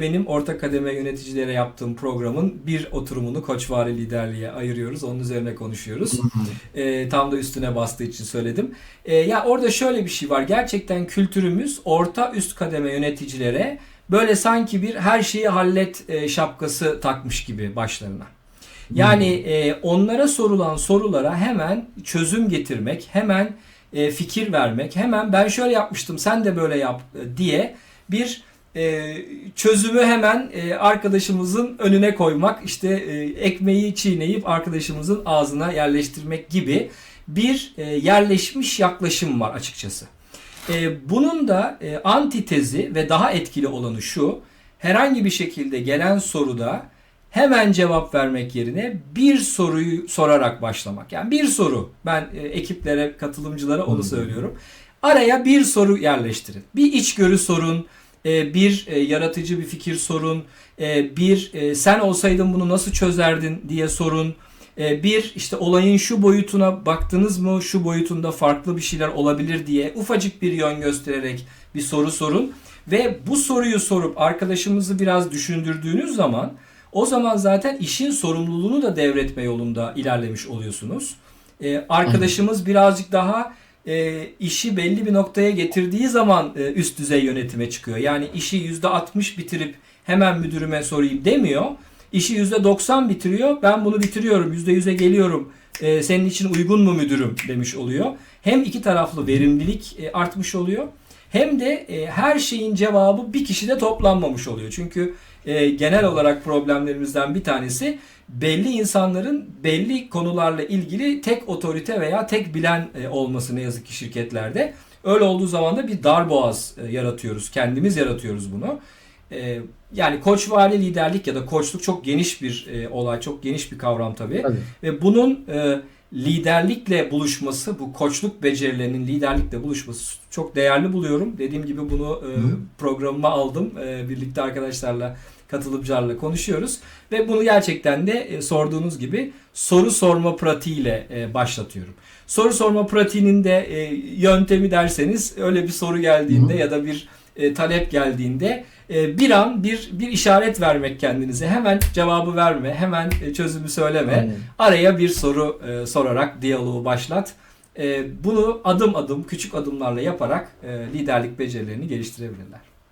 Benim orta kademe yöneticilere yaptığım programın bir oturumunu Koçvari liderliğe ayırıyoruz. Onun üzerine konuşuyoruz. Ee, tam da üstüne bastığı için söyledim. Ee, ya orada şöyle bir şey var. Gerçekten kültürümüz orta üst kademe yöneticilere böyle sanki bir her şeyi hallet e, şapkası takmış gibi başlarına. Yani e, onlara sorulan sorulara hemen çözüm getirmek, hemen e, fikir vermek, hemen ben şöyle yapmıştım sen de böyle yap e, diye bir e, çözümü hemen e, arkadaşımızın önüne koymak, işte e, ekmeği çiğneyip arkadaşımızın ağzına yerleştirmek gibi bir e, yerleşmiş yaklaşım var açıkçası. E, bunun da e, antitezi ve daha etkili olanı şu, herhangi bir şekilde gelen soruda hemen cevap vermek yerine bir soruyu sorarak başlamak. Yani bir soru, ben e, ekiplere, katılımcılara onu söylüyorum. Araya bir soru yerleştirin. Bir içgörü sorun, bir e, yaratıcı bir fikir sorun, e, bir e, sen olsaydın bunu nasıl çözerdin diye sorun. E, Bir işte olayın şu boyutuna baktınız mı şu boyutunda farklı bir şeyler olabilir diye ufacık bir yön göstererek bir soru sorun. Ve bu soruyu sorup arkadaşımızı biraz düşündürdüğünüz zaman o zaman zaten işin sorumluluğunu da devretme yolunda ilerlemiş oluyorsunuz. E, arkadaşımız birazcık daha e, işi belli bir noktaya getirdiği zaman e, üst düzey yönetime çıkıyor. Yani işi %60 bitirip hemen müdürüme sorayım demiyor. İşi %90 bitiriyor. Ben bunu bitiriyorum. %100'e geliyorum. E, senin için uygun mu müdürüm demiş oluyor. Hem iki taraflı verimlilik e, artmış oluyor. Hem de e, her şeyin cevabı bir kişide toplanmamış oluyor. Çünkü e, genel olarak problemlerimizden bir tanesi belli insanların belli konularla ilgili tek otorite veya tek bilen e, olması ne yazık ki şirketlerde. Öyle olduğu zaman da bir darboğaz e, yaratıyoruz. Kendimiz yaratıyoruz bunu. E, yani koçvari liderlik ya da koçluk çok geniş bir e, olay, çok geniş bir kavram tabii. Tabii. Ve bunun e, liderlikle buluşması, bu koçluk becerilerinin liderlikle buluşması çok değerli buluyorum. Dediğim gibi bunu e, programıma aldım. E, birlikte arkadaşlarla, katılımcılarla konuşuyoruz. Ve bunu gerçekten de e, sorduğunuz gibi soru sorma pratiğiyle e, başlatıyorum. Soru sorma pratiğinin de e, yöntemi derseniz öyle bir soru geldiğinde ya da bir e, talep geldiğinde e, bir an bir bir işaret vermek kendinize. Hemen cevabı verme, hemen e, çözümü söyleme. Aynen. Araya bir soru e, sorarak diyaloğu başlat. E, bunu adım adım, küçük adımlarla yaparak e, liderlik becerilerini geliştirebilirler.